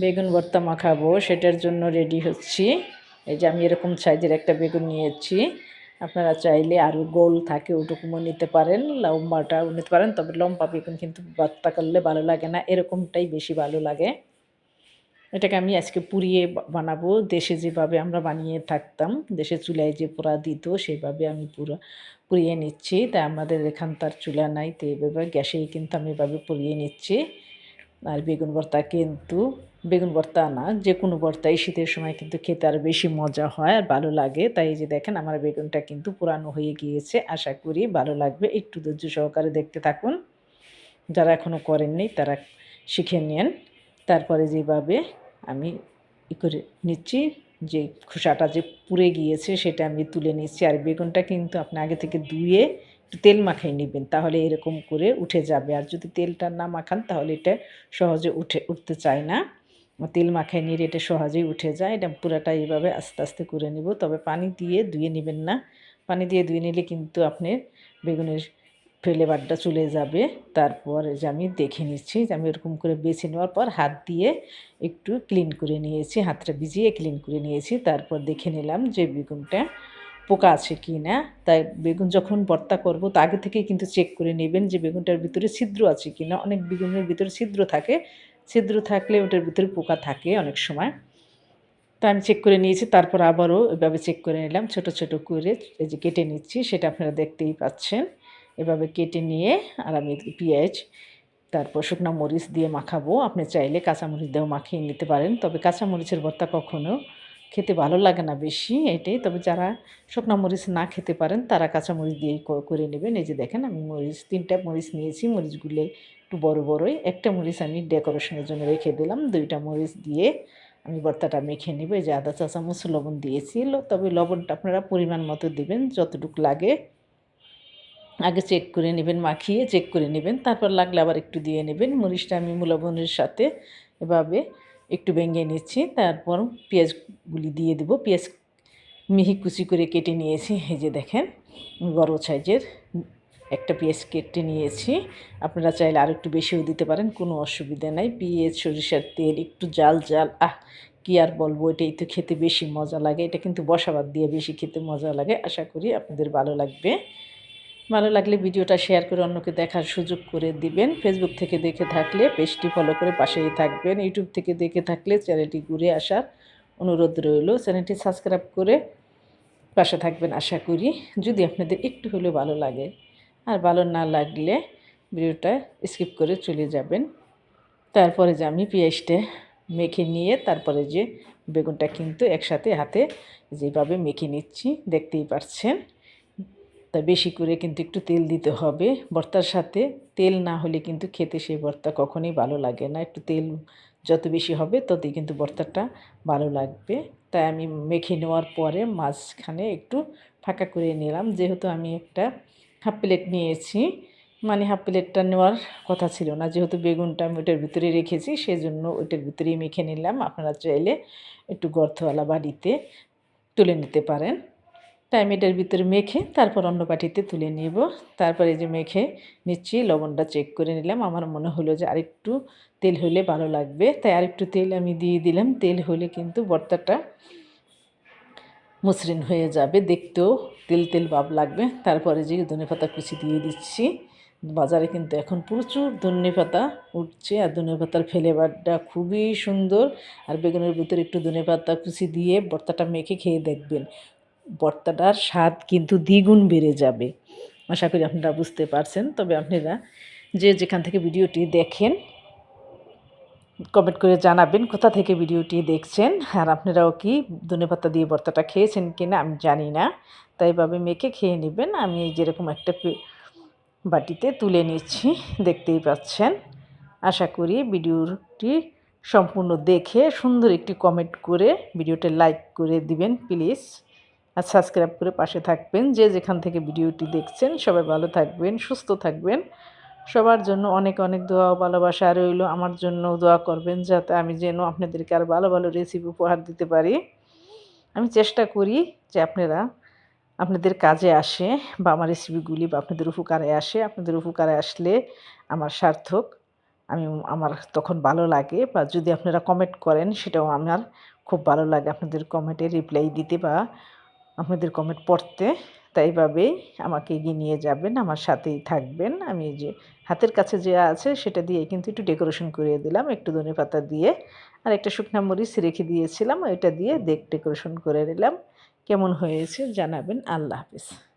বেগুন ভর্তা মাখাবো, সেটার জন্য রেডি হচ্ছি। এই যে আমি এরকম সাইজের একটা বেগুন নিয়েছি। আপনারা চাইলে আরও গোল থাকে ওটুকুও নিতে পারেন লম্বাটাও নিতে পারেন, তবে লম্বা বেগুন কিন্তু ভর্তা করলে ভালো লাগে না, এরকমটাই বেশি ভালো লাগে। এটাকে আমি আজকে পুড়িয়ে বানাবো, দেশে যেভাবে আমরা বানিয়ে থাকতাম, দেশে চুলায় যে পোড়া দিত, সেভাবে আমি পুরো, পুড়িয়ে নিচ্ছি। তাই আমাদের এখানকার চুলা নাই, তো এভাবে গ্যাসেই কিন্তু আমি এভাবে পুড়িয়ে নিচ্ছি। আর বেগুন ভর্তা কিন্তু, বেগুন ভর্তা না যে কোনো ভর্তাই শীতের সময় কিন্তু খেতে আর বেশি মজা হয় আর ভালো লাগে। তাই এই যে দেখেন, আমার বেগুনটা কিন্তু পুরানো হয়ে গিয়েছে। আশা করি ভালো লাগবে। একটু ধৈর্য সহকারে দেখতে থাকুন। যারা এখনও করেননি তারা শিখে নেন। তারপরে যেভাবে আমি ই করে নিচ্ছি, যে খোসাটা যে পুড়ে গিয়েছে, সেটা আমি তুলে নিচ্ছি। আর বেগুনটা কিন্তু আপনি আগে থেকে ধুয়ে একটু তেল মাখাই নেবেন, তাহলে এরকম করে উঠে যাবে। আর যদি তেলটা না মাখান, তাহলে এটা সহজে উঠে, উঠতে চায় না। তেল মাখাই নিয়ে এটা সহজেই উঠে যায়। এটা পুরাটা এইভাবে আস্তে আস্তে করে নিব। তবে পানি দিয়ে ধুয়ে নেবেন না। পানি দিয়ে ধুয়ে নিলে কিন্তু আপনি বেগুনের ফ্লেভারটা চলে যাবে। তারপর যে আমি দেখে নিচ্ছি যে আমি এরকম করে বেছে নেওয়ার পর হাত দিয়ে একটু ক্লিন করে নিয়েছি। হাতটা ভিজিয়ে ক্লিন করে নিয়েছি। তারপর দেখে নিলাম যে বেগুনটা পোকা আছে কি না, তাই বেগুন যখন ভর্তা করব, তা আগে থেকেই কিন্তু চেক করে নেবেন যে বেগুনটার ভিতরে ছিদ্র আছে কি না। অনেক বেগুনের ভিতরে ছিদ্র থাকে, ছিদ্র থাকলে ওটার ভিতরে পোকা থাকে অনেক সময়। তা আমি চেক করে নিয়েছি, তারপর আবারও এভাবে চেক করে নিলাম, ছোট ছোট করে এই যে কেটে নিচ্ছি, সেটা আপনারা দেখতেই পাচ্ছেন। এভাবে কেটে নিয়ে, আর আমি পেঁয়াজ, তারপর শুকনো মরিচ দিয়ে মাখাবো। আপনি চাইলে কাঁচামরিচ দিয়েও মাখিয়ে নিতে পারেন, তবে কাঁচামরিচের ভর্তা কখনো খেতে ভালো লাগে না বেশি এটাই। তবে যারা শুকনো মরিচ না খেতে পারেন, তারা কাঁচামরিচ দিয়েই ক- করে নেবেন। এই যে দেখেন, আমি মরিচ, তিনটা মরিচ নিয়েছি। মরিচগুলো একটু বড় বড়ই। একটা মরিচ আমি ডেকোরেশনের জন্য রেখে দিলাম। দুইটা মরিচ দিয়ে আমি ভর্তাটা মেখে নেব। এই যে আদা চা চামচ, লবণ দিয়েছি। তবে লবণটা আপনারা পরিমাণ মতো দেবেন, যতটুকু লাগে। আগে চেক করে নেবেন, মাখিয়ে চেক করে নেবেন। তারপর লাগলে আবার একটু দিয়ে নেবেন। মরিচটা আমি লবণের সাথে এভাবে একটু ভেঙে নিচ্ছি, তারপর পেঁয়াজগুলি দিয়ে দেবো। পেঁয়াজ মিহি কুচি করে কেটে নিয়েছি, এই যে দেখেন, বড় সাইজের একটা পেঁয়াজ কেটে নিয়েছি। আপনারা চাইলে আর একটু বেশিও দিতে পারেন, কোনো অসুবিধা নাই। পেঁয়াজ, সরিষার তেল, একটু জাল জাল, আহ, কী আর বলব, এটাই তো খেতে বেশি মজা লাগে। এটা কিন্তু বসাবাদ দিয়ে বেশি খেতে মজা লাগে। আশা করি আপনাদের ভালো লাগবে। ভালো লাগলে ভিডিওটা শেয়ার করে অন্যকে দেখার সুযোগ করে দিবেন। ফেসবুক থেকে দেখে থাকলে, পেজটি ফলো করে পাশেই থাকবেন। ইউটিউব থেকে দেখে থাকলে চ্যানেলটি ঘুরে আসার অনুরোধ রইল। চ্যানেলটি সাবস্ক্রাইব করে পাশে থাকবেন আশা করি। যদি আপনাদের একটু হলেও ভালো লাগে, আর ভালো না লাগলে ভিডিওটা স্কিপ করে চলে যাবেন। তারপরে যে আমি পেঁয়াজটা মেখে নিয়ে, তারপরে যে বেগুনটা কিন্তু একসাথে হাতে যেভাবে মেখে নিচ্ছি, দেখতেই পাচ্ছেন তা বেশি করে কিন্তু একটু তেল দিতে হবে। ভর্তার সাথে তেল না হলে কিন্তু খেতে সেই ভর্তা কখনোই ভালো লাগে না। একটু তেল যত বেশি হবে ততই কিন্তু ভর্তাটা ভালো লাগবে। তাই আমি মেখে নেওয়ার পরে মাঝখানে একটু ফাঁকা করে নিলাম। যেহেতু আমি একটা হাফ প্লেট নিয়েছি মানে হাফ প্লেটটা নেওয়ার কথা ছিল না। যেহেতু বেগুনটা আমি ওটার ভিতরে রেখেছি, সেজন্য ওইটার ভিতরেই মেখে নিলাম। আপনারা চাইলে একটু গর্তওয়ালা বাড়িতে তুলে নিতে পারেন। এটার ভিতরে মেখে তারপর অন্য বাটিতে তুলে নিব। তারপরে এই যে মেখে নিচ্ছি, লবণটা চেক করে নিলাম। আমার মনে হলো যে আরেকটু তেল হলে ভালো লাগবে। তাই আরেকটু তেল আমি দিয়ে দিলাম। তেল হলে কিন্তু ভর্তাটা মসৃণ হয়ে যাবে। দেখতেও তেল তেল ভাব লাগবে। তারপরে যে ধনে পাতা কুচি দিয়ে দিচ্ছি, বাজারে কিন্তু এখন প্রচুর ধনে পাতা উঠছে। আর ধনে পাতার ফ্লেভারটা খুবই সুন্দর। আর বেগুনের ভিতরে একটু ধনে পাতা কুচি দিয়ে ভর্তাটা মেখে খেয়ে দেখবেন। ভর্তাটার স্বাদ কিন্তু দ্বিগুণ বেড়ে যাবে। আশা করি আপনারা বুঝতে পারছেন। তবে আপনারা যে যেখান থেকে ভিডিওটি দেখেন কমেন্ট করে জানাবেন কোথা থেকে ভিডিওটি দেখছেন। আর আপনারাও কি ধনেপাতা দিয়ে ভর্তাটা খেয়েছেন কি না আমি জানি না। তাই এভাবে মেখে খেয়ে নেবেন। আমি যেরকম একটা বাটিতে তুলে নিচ্ছি, দেখতেই পাচ্ছেন। আশা করি ভিডিওটি সম্পূর্ণ দেখে সুন্দর একটি কমেন্ট করে ভিডিওটা লাইক করে দিবেন প্লিজ আর সাবস্ক্রাইব করে পাশে থাকবেন। যে যেখান থেকে ভিডিওটি দেখছেন, সবাই ভালো থাকবেন, সুস্থ থাকবেন। সবার জন্য অনেক অনেক দোয়া ও ভালোবাসা রইল। আমার জন্য দোয়া করবেন যাতে আমি যেন আপনাদেরকে আর ভালো ভালো রেসিপি উপহার দিতে পারি। আমি চেষ্টা করি যে আপনারা আপনাদের কাজে আসে বা আমার রেসিপিগুলি বা আপনাদের উপকারে আসে। আপনাদের উপকারে আসলে আমার সার্থক। আমি, আমার তখন ভালো লাগে বা যদি আপনারা কমেন্ট করেন, সেটাও আমার খুব ভালো লাগে। আপনাদের কমেন্টে রিপ্লাই দিতে বা আপনাদের কমেন্ট পড়তে। তাই আমাকে এগিয়ে নিয়ে যাবেন, আমার সাথেই থাকবেন। আমি যে হাতের কাছে যে আছে সেটা দিয়ে কিন্তু একটু ডেকোরেশন করিয়ে দিলাম, একটু ধনে পাতা দিয়ে। আর একটা শুকনা মরিচ রেখে দিয়েছিলাম, ওইটা দিয়ে দেখ ডেকোরেশন করে নিলাম। কেমন হয়েছে জানাবেন। আল্লাহ হাফিজ।